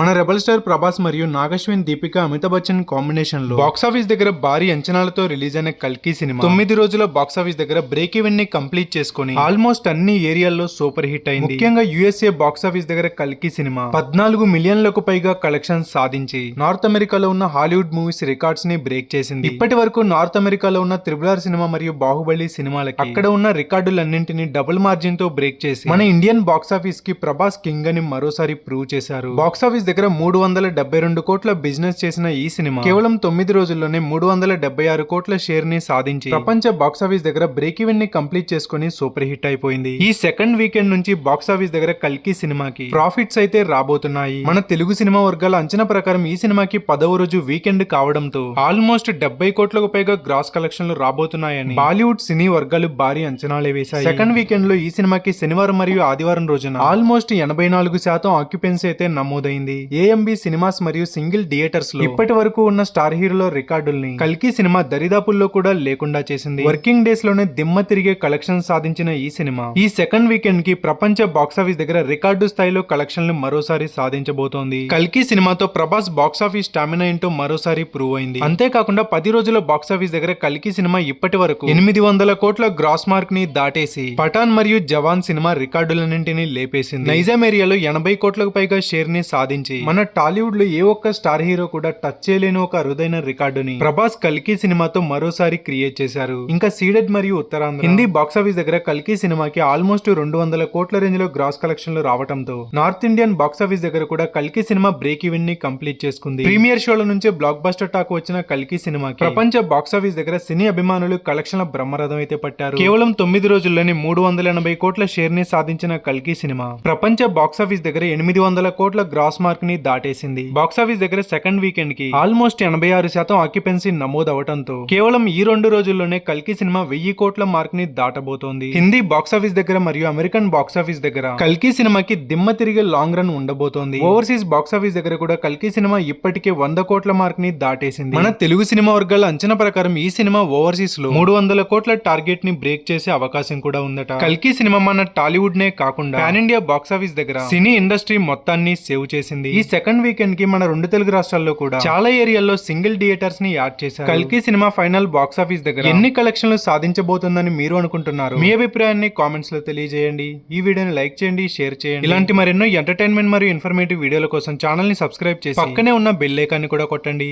మన rebel star Prabhas మరియు నాగశ్విన్ దీపిక అమితాబ్ బచ్చన్ కాంబినేషన్లో బాక్సాఫీస్ దగ్గర భారీ అంచనాలతో రిలీజ్ అయిన కల్కి సినిమా. తొమ్మిది రోజుల బాక్సాఫీస్ దగ్గర బ్రేక్ ఈవెన్ని కంప్లీట్ చేసుకుని ఆల్మోస్ట్ అన్ని ఏరియాల్లో సూపర్ హిట్ అయింది. ముఖ్యంగా యుఎస్ఏ బాక్సాఫీస్ దగ్గర కల్కి సినిమా. పద్నాలుగు మిలియన్లకు పైగా కలెక్షన్స్ సాధించి నార్త్ అమెరికాలో ఉన్న హాలీవుడ్ మూవీస్ రికార్డ్స్ని బ్రేక్ చేసింది. ఇప్పటి వరకు నార్త్ అమెరికాలో ఉన్న త్రిబుల్ ఆర్ సినిమా మరియు బాహుబలి సినిమాలకి అక్కడ ఉన్న రికార్డులన్నింటినీ డబుల్ మార్జిన్తో బ్రేక్ చేసి మన ఇండియన్ బాక్సాఫీస్కి ప్రభాస్ కింగ్ అని మరోసారి ప్రూవ్ చేశారు. బాక్సాఫీస్ దగ్గర మూడు వందల డెబ్బై రెండు కోట్ల బిజినెస్ చేసిన ఈ సినిమా కేవలం తొమ్మిది రోజుల్లోనే మూడు వందల డెబ్బై ఆరు కోట్ల షేర్ని సాధించి ప్రపంచ బాక్సాఫీస్ దగ్గర బ్రేక్ ఈవెన్ని కంప్లీట్ చేసుకుని సూపర్ హిట్ అయిపోయింది. ఈ సెకండ్ వీకెండ్ నుంచి బాక్సాఫీస్ దగ్గర కల్కి సినిమాకి ప్రాఫిట్స్ అయితే రాబోతున్నాయి. మన తెలుగు సినిమా వర్గాల అంచనా ప్రకారం ఈ సినిమాకి పదవ రోజు వీకెండ్ కావడంతో ఆల్మోస్ట్ డెబ్బై కోట్లకు పైగా గ్రాస్ కలెక్షన్లు రాబోతున్నాయని బాలీవుడ్ సినీ వర్గాలు భారీ అంచనాలే వేశాయి. సెకండ్ వీకెండ్లో ఈ సినిమాకి శనివారం మరియు ఆదివారం రోజున ఆల్మోస్ట్ ఎనభై నాలుగు శాతం ఆక్యుపెన్సీ అయితే నమోదైంది. ఏఎంబి సినిమాస్ మరియు సింగిల్ థియేటర్స్లో ఇప్పటి వరకు ఉన్న స్టార్ హీరోల రికార్డుల్ని కల్కి సినిమా దరిదాపుల్లో కూడా లేకుండా చేసింది. వర్కింగ్ డేస్లోనే దిమ్మ తిరిగే కలెక్షన్ సాధించిన ఈ సినిమా. ఈ సెకండ్ వీకెండ్కి ప్రపంచ బాక్సాఫీస్ దగ్గర రికార్డు స్థాయిలో కలెక్షన్లు మరోసారి సాధించబోతోంది. కల్కి సినిమాతో ప్రభాస్ బాక్సాఫీస్ స్టామినా ఏంటో మరోసారి ప్రూవ్ అయింది. అంతేకాకుండా పది రోజుల బాక్సాఫీస్ దగ్గర కల్కి సినిమా ఇప్పటి వరకు ఎనిమిది వందల కోట్ల గ్రాస్ మార్క్ని దాటేసి పఠాన్ మరియు జవాన్ సినిమా రికార్డులన్నింటినీ లేపేసింది. నైజాం ఏరియాలో ఎనభై కోట్లకు పైగా షేర్ని సాధించి మన టాలీవుడ్లో ఏ ఒక్క స్టార్ హీరో కూడా టచ్ చేయలేని ఒక అరుదైన రికార్డుని ప్రభాస్ కల్కి సినిమాతో మరోసారి క్రియేట్ చేశారు. ఇంకా సీడెడ్ మరియు ఉత్తరాంధ్ర. హిందీ బాక్సాఫీస్ దగ్గర కల్కి సినిమాకి ఆల్మోస్ట్ రెండు వందల కోట్ల రేంజ్లో గ్రాస్ కలెక్షన్లు రావడంతో నార్త్ ఇండియన్ బాక్సాఫీస్ దగ్గర కూడా కల్కి సినిమా బ్రేక్ ఈవెన్ని కంప్లీట్ చేసుకుంది. ప్రీమియర్ షోల నుంచే బ్లాక్ బస్టర్ టాక్ వచ్చిన కల్కి సినిమాకి ప్రపంచ బాక్సాఫీస్ దగ్గర సినీ అభిమానులు కలెక్షన్ల బ్రహ్మరథం అయితే పట్టారు. కేవలం తొమ్మిది రోజుల్లోనే మూడు వందల ఎనభై కోట్ల షేర్ని సాధించిన కల్కి సినిమా. ప్రపంచ బాక్సాఫీస్ దగ్గర ఎనిమిది వందల కోట్ల గ్రాస్ మార్క్ ని దాటేసింది. బాక్సాఫీస్ దగ్గర సెకండ్ వీకెండ్కి ఆల్మోస్ట్ ఎనభై ఆరు శాతం ఆక్యుపెన్సీ నమోదు నమోదవటంతో కేవలం ఈ రెండు రోజుల్లోనే కల్కి సినిమా వెయ్యి కోట్ల మార్క్ని దాటబోతోంది. హిందీ బాక్సాఫీస్ దగ్గర మరియు అమెరికన్ బాక్సాఫీస్ దగ్గర కల్కి సినిమాకి దిమ్మ తిరిగే లాంగ్ రన్ ఉండబోతోంది. ఓవర్సీస్ బాక్సాఫీస్ దగ్గర కూడా కల్కి సినిమా ఇప్పటికే వంద కోట్ల మార్క్ని దాటేసింది. మన తెలుగు సినిమా వర్గాల అంచనా ప్రకారం ఈ సినిమా ఓవర్సీస్లో మూడు వందల కోట్ల టార్గెట్ని బ్రేక్ చేసే అవకాశం కూడా ఉందట. కల్కి సినిమా మన టాలీవుడ్ నే కాకుండా పాన్ ఇండియా బాక్సాఫీస్ దగ్గర సినీ ఇండస్ట్రీ మొత్తాన్ని సేవ్ చేసింది. ఈ సెకండ్ వీకెండ్కి మన రెండు తెలుగు రాష్ట్రాల్లో కూడా చాలా ఏరియాల్లో సింగిల్ థియేటర్స్ని యాడ్ చేశారు. కల్కి సినిమా ఫైనల్ బాక్సాఫీస్ దగ్గర ఎన్ని కలెక్షన్లు సాధించబోతుందని మీరు అనుకుంటున్నారు? మీ అభిప్రాయాన్ని కామెంట్స్లో తెలియజేయండి. ఈ వీడియోని లైక్ చేయండి షేర్ చేయండి. ఇలాంటి మరెన్నో ఎంటర్టైన్మెంట్ మరియు ఇన్ఫర్మేటివ్ వీడియోల కోసం ఛానల్ని సబ్స్క్రైబ్ చేసి పక్కనే ఉన్న బెల్ ఐకాన్ని కూడా కొట్టండి.